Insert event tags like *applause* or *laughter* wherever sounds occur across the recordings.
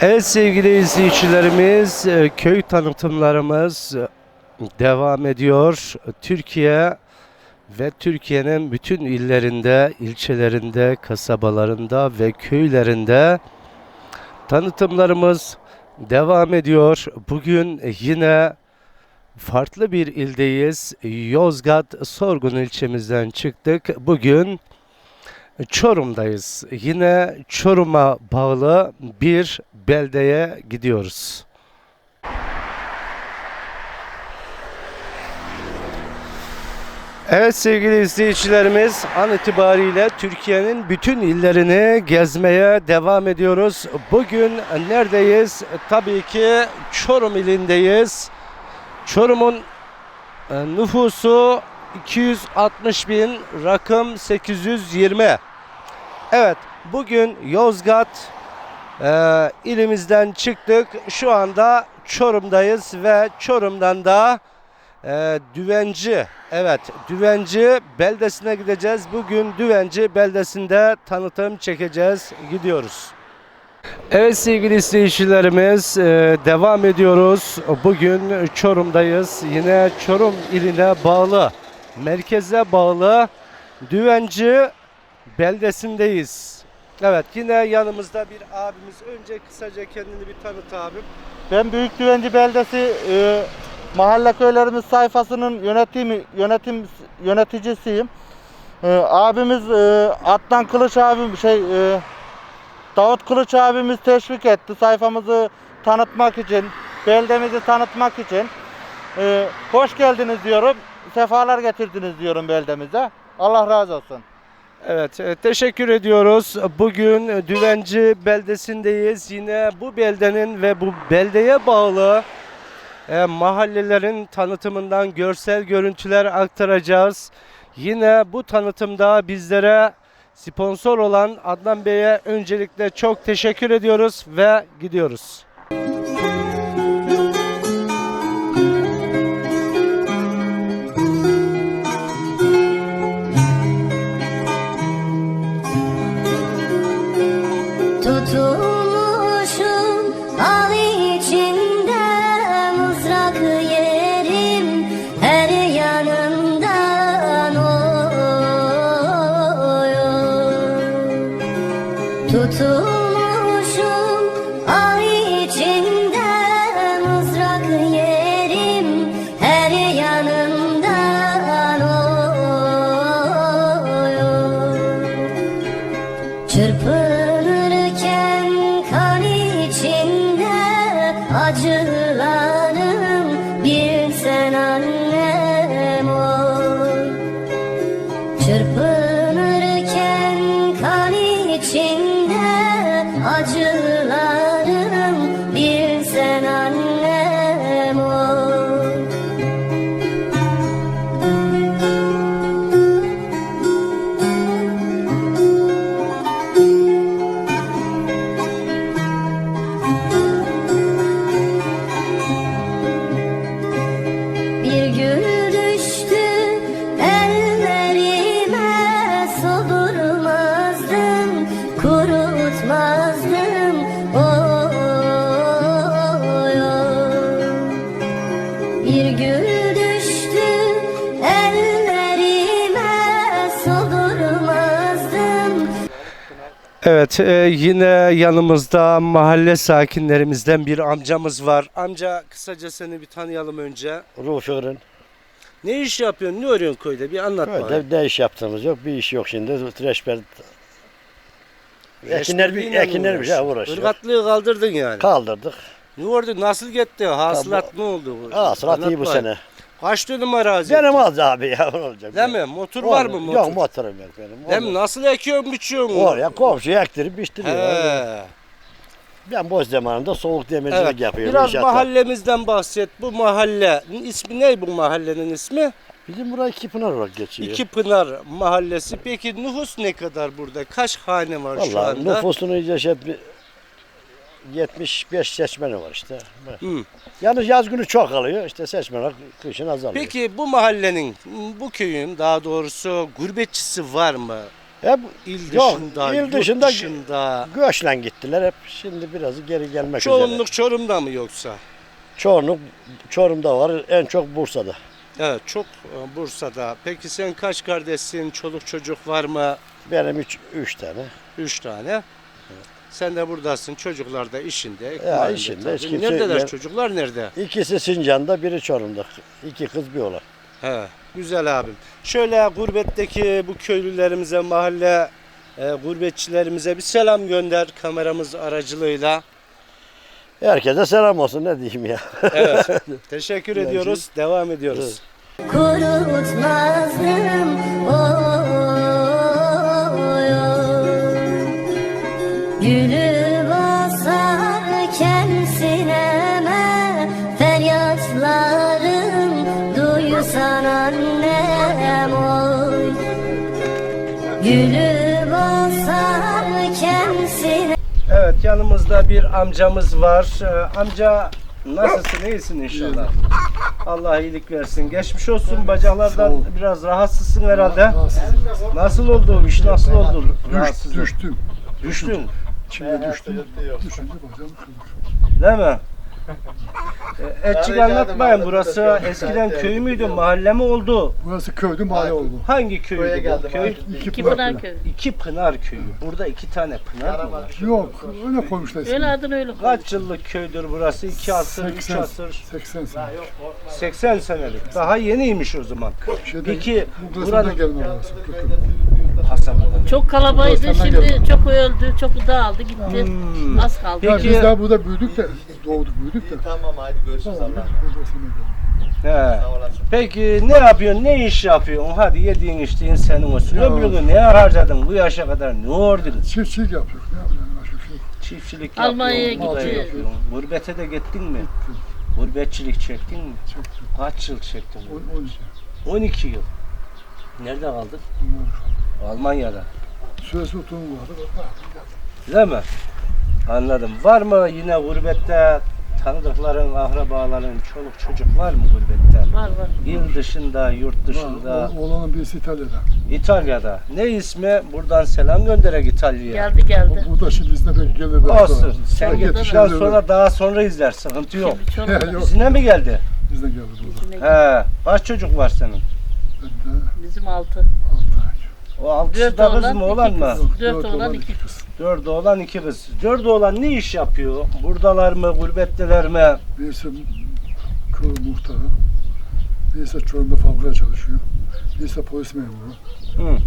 Evet sevgili izleyicilerimiz, e, köy tanıtımlarımız e, devam ediyor. Türkiye ve Türkiye'nin bütün illerinde, ilçelerinde, kasabalarında ve köylerinde tanıtımlarımız devam ediyor. Bugün yine farklı bir ildeyiz. Yozgat Sorgun ilçemizden çıktık. Bugün Çorum'dayız. Yine Çorum'a bağlı bir beldeye gidiyoruz. Evet sevgili izleyicilerimiz an itibariyle Türkiye'nin bütün illerini gezmeye devam ediyoruz. Bugün neredeyiz? Tabii ki Çorum ilindeyiz. Çorum'un e, nüfusu 260 bin, rakım 820. Evet, bugün Yozgat e, ilimizden çıktık. Şu anda Çorum'dayız ve Çorum'dan da e, Düvenci, evet Düvenci beldesine gideceğiz. Bugün Düvenci beldesinde tanıtım çekeceğiz. Gidiyoruz. Evet sevgili izleyicilerimiz e, devam ediyoruz. Bugün Çorum'dayız. Yine Çorum iline bağlı, merkeze bağlı Düvenci beldesindeyiz. Evet yine yanımızda bir abimiz. Önce kısaca kendini bir tanıt abim. Ben Büyük Düvenci Beldesi e, Mahalle Köylerimiz sayfasının yönetimi yönetim yöneticisiyim. E, abimiz e, Adnan Kılıç abim şey e, Davut Kılıç abimiz teşvik etti sayfamızı tanıtmak için, beldemizi tanıtmak için. E, hoş geldiniz diyorum. Sefalar getirdiniz diyorum beldemize. Allah razı olsun. Evet, e, teşekkür ediyoruz. Bugün Düvenci beldesindeyiz. Yine bu beldenin ve bu beldeye bağlı e, mahallelerin tanıtımından görsel görüntüler aktaracağız. Yine bu tanıtımda bizlere sponsor olan Adnan Bey'e öncelikle çok teşekkür ediyoruz ve gidiyoruz. Tutulmuşum Tutulmuşum al içinde mızrak yerim. Her yanımdan oy Çırpınırken kan içinde acılarım Evet, e, yine yanımızda mahalle sakinlerimizden bir amcamız var. Amca kısaca seni bir tanıyalım önce. Rufur'un Ne iş yapıyorsun? Ne örüyorsun köyde? Bir anlat bana. köyde ne iş yaptığımız yok. Bir iş yok şimdi. Reşber ekinler, mi ekinler bir şey uğraşıyorsun? uğraşıyor. Irgatlığı kaldırdın yani. Kaldırdık. ne oldu? Nasıl gitti? Hasılat ne oldu? Aa sırat iyi bu Anlat sene. Kaç dönüm arazi? Benim az abi ya ne olacak. Değil mi? Motor var mı? Motor. Yok motorum yok benim. Değil mi? Nasıl ekiyorsun, biçiyorsun? Oraya komşu ektirip biçtiriyor. He. Ben boş zamanında soğuk demircilik Evet. yapıyorum. Biraz inşaatta. mahallemizden bahset. Bu mahalle ismi ne bu mahallenin ismi? Bizim buraya iki pınar olarak geçiyor. İki Pınar Mahallesi. Peki nüfus ne kadar burada? Kaç hane var şu Vallahi anda? nüfusunu iyice şey 75 seçmeni var işte. Hı. Yalnız yaz günü çok alıyor. İşte seçmenler kışın azalıyor. Peki bu mahallenin, bu köyün daha doğrusu gurbetçisi var mı? Hep İl Yok, dışında, il dışında- dışında. göçle gittiler hep. Şimdi biraz geri gelmek üzere. Çoğunluk Çorum'da mı yoksa? Çoğunluk Çorum'da var. En çok Bursa'da. Evet çok e, Bursa'da. Peki sen kaç kardeşsin? Çoluk çocuk var mı? Benim üç, üç tane. Üç tane. Sen de buradasın. Çocuklar da işinde. Ya, işinde, hiç kimse- Neredeler ben- çocuklar nerede? İkisi Sincan'da, biri Çorum'da. İki kız bir oğlan. He, güzel abim. Şöyle gurbetteki bu köylülerimize, mahalle e, gurbetçilerimize bir selam gönder kameramız aracılığıyla. Herkese selam olsun ne diyeyim ya. Evet. *laughs* Teşekkür ediyoruz. Devam ediyoruz. kurutmazdım Gülü basarken sineme feryatlarım duysan annem oy Gülü basarken sineme Evet yanımızda bir amcamız var. Ee, amca nasılsın? İyisin inşallah. Allah iyilik versin. Geçmiş olsun. Bacaklardan biraz rahatsızsın herhalde. Nasıl oldu? İş nasıl oldu? Düş, Rahatsızlık. düştüm. Düştün. Çiğe düştüm. Düşünce bacağım. Değil mi? Ee, *laughs* Etçik anlatmayın. Burası eskiden köy müydü? Mahalle mi oldu? Burası köydü mahalle oldu. Hangi köydü bu köy? İki, İki pınar. Köyü. İki Pınar köyü. Burada iki tane pınar mı var? Yok öyle koymuşlar. Öyle adını öyle koy. Kaç yıllık köydür burası? İki asır, üç 80, asır. 80 sene. 80 senelik. Daha yeniymiş o zaman. Şeyden, Peki bu buranın buranın gelme burası. Kasabadan. Çok kalabaydı şimdi çok öldü, çok dağıldı gitti. Hmm. Az kaldı. Ya Peki- biz daha burada büyüdük de doğduk büyüdük de. Tamam hadi görüşürüz Allah'a. geldim. He. Sağ olasın. Peki ne yapıyorsun? Ne iş yapıyorsun? Hadi yediğin içtiğin senin olsun. Ya. Öbürünü ne harcadın bu yaşa kadar? Ne ordun? Çiftçilik yapıyoruz. Ne yapalım? Başka bir şey yok. Çiftçilik Almanya'ya yapıyorsun. bu da gitti. yapıyorsun. Gurbete de gittin mi? Gittim. Gurbetçilik çektin mi? Çektim. Kaç yıl çektin? On- 12. 12 yıl. Nerede kaldın? Bunlar. Almanya'da. Süresi oturum vardı. Değil mi? Anladım. Var mı yine gurbette tanıdıkların, akrabaların, çoluk çocuk var mı gurbette? Var var. Yıl dışında, yurt Var. dışında, O- Oğlanın birisi İtalya'da. İtalya'da. Ne ismi? Buradan selam gönderek İtalya'ya. Geldi geldi. O, bu da şimdi bizde belki gelir. belki Olsun. sonra. Sen Belki gittikten yetişir, sonra daha sonra izler. Sıkıntı yok. Şimdi gelir. Çorum'da. Yok. Bizine mi geldi? Bizden geldi burada. He. Kaç çocuk var senin? Ben de bizim altı. 6 ay. O altısı Dört da kız oğlan, mı iki olan mı? kız. Dört dört oğlan, iki kız. Dört oğlan iki kız. Dört oğlan ne iş yapıyor? Buradalar mı? Gurbetteler mi? Birisi köy muhtarı. Birisi Çorum'da fabrikada çalışıyor. Birisi polis memuru. Hı.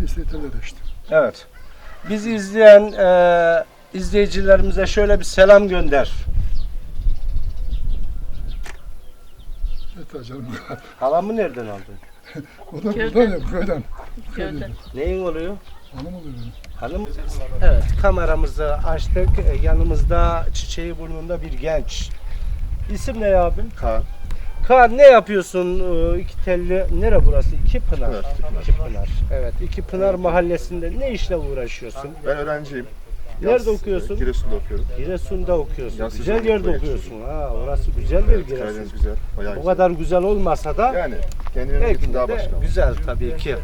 Birisi İtalya'da işte. Evet. Bizi izleyen e, izleyicilerimize şöyle bir selam gönder. Yeter canım. Halamı nereden aldın? *laughs* o da Köyden. buradan ya köyden. Köyde. Neyin oluyor? Hanım oluyor. Hanım. Evet kameramızı açtık. E, Yanımızda çiçeği burnunda bir genç. İsim ne abim? Kaan. Kaan ne yapıyorsun? Ee, İki telli. Nere burası? İki Pınar. Evet, İki Pınar. Evet. İki Pınar mahallesinde ne işle uğraşıyorsun? Ben öğrenciyim. Nerede okuyorsun? Giresun'da okuyorum. Giresun'da okuyorsun. Yaz güzel yerde okuyorsun. Ha, orası güzel bir Evet, Giresun. Karadeniz güzel. Bayağı O güzel. kadar güzel olmasa da Yani kendine belki daha de başka. güzel tabii ki.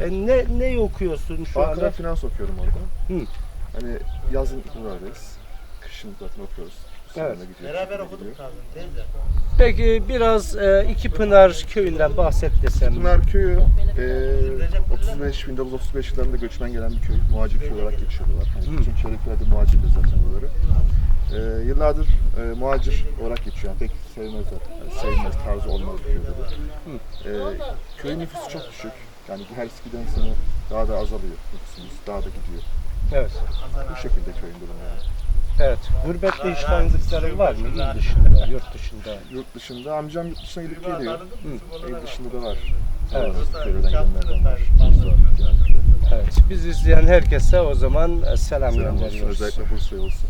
E, ne ne okuyorsun şu Bankada anda? finans okuyorum orada. Hı. Hani yazın buradayız. Kışın zaten okuyoruz. Evet. Gidiyor, Beraber okuduk Peki biraz e, İki Pınar köyünden bahset desem. Pınar Köyü e, 35 1935 yıllarında göçmen gelen bir köy. Muhacir köy olarak geçiyorlar. Hani bütün muhacirdir zaten buraları. E, yıllardır e, muhacir olarak geçiyor. Yani pek sevmez zaten. Yani sevmez tarzı olmaz bir köy dedi. E, köyün nüfusu çok düşük. Yani her eskiden sene daha da azalıyor nüfusumuz. Daha da gidiyor. Evet. Bu şekilde köyün durumu yani. Evet. Gurbette iş tanıdıkların var mı? İl dışında, yurt dışında. Yurt dışında amcam yurt dışına gidip geliyor. Hı. Yurt dışında da var. Evet. Köylerden gelenlerden var. Evet. Biz izleyen herkese o zaman e, selam Selam olsun. gönderiyoruz. Özellikle Bursa'ya olsun.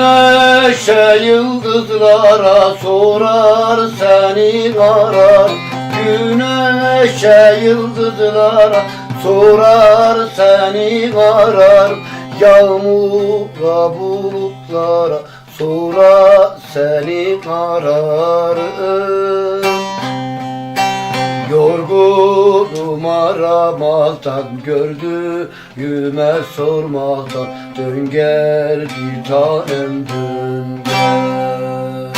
Güneşe yıldızlara sorar seni arar. Güneşe yıldızlara sorar seni arar. Yağmura bulutlara sonra seni ararım Yorgunum aramaktan gördüğüme sormaktan Dön gel bir tanem dön gel.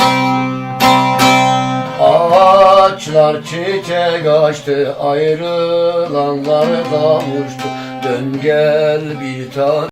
Ağaçlar çiçek açtı ayrılanlar kavuştu Dön gel bir tanem